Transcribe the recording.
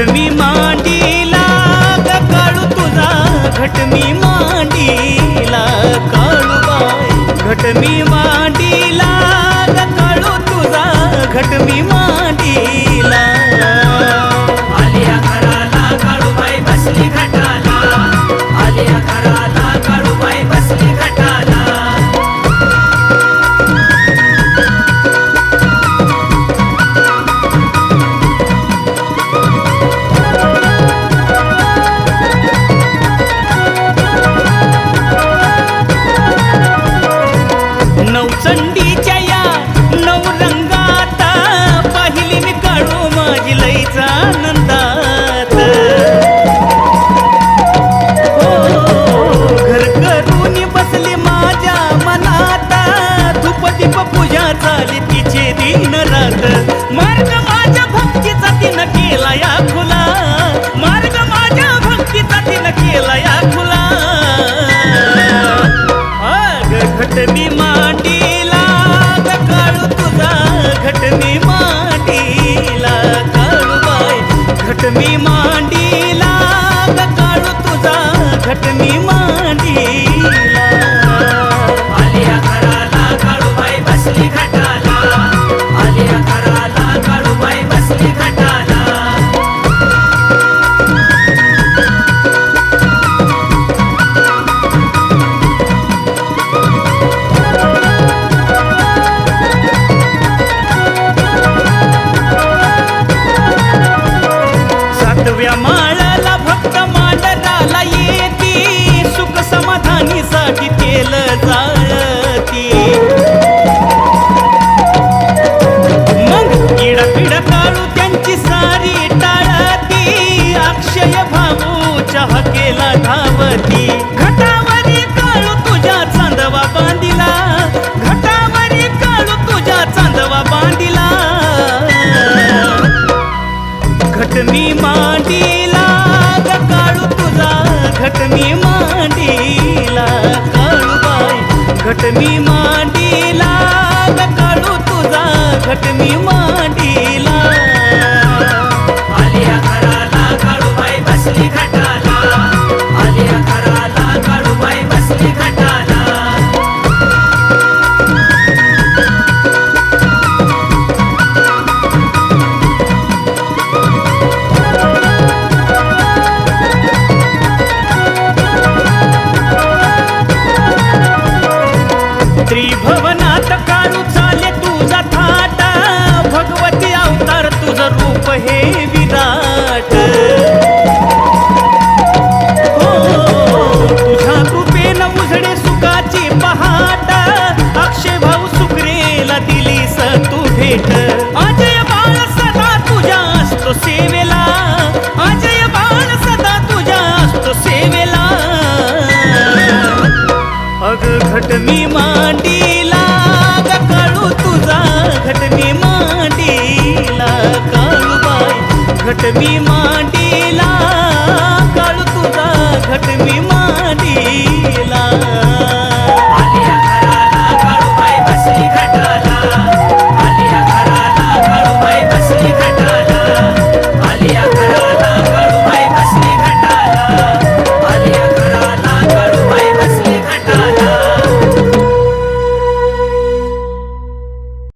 घटमी मांडीला काळू तुझा घटमी मांडीला काळू बाय घटमी ஆனந்தா. घट घट मी मांडीला काळू बाई घट मी मांडीला ग काळू तुझा घट मी मांडीला. आली घराला काळूबाई बसली घट त्रिभवनात काळू चाले तुझा थाट. भगवती अवतार तुझं रूप हे विराट. हो तुझ्या कृपेन उजडे सुखाची पहाट. अक्षय भाऊ सुकरेला स तू भेट. अजय बाळ सदा तुझ्या असतो सेवेला. अजय बाळ सदा तुझ्या असतो सेवेला. अग घट मी घट मी मांडीला काळ तुझा घट मी मांडीला.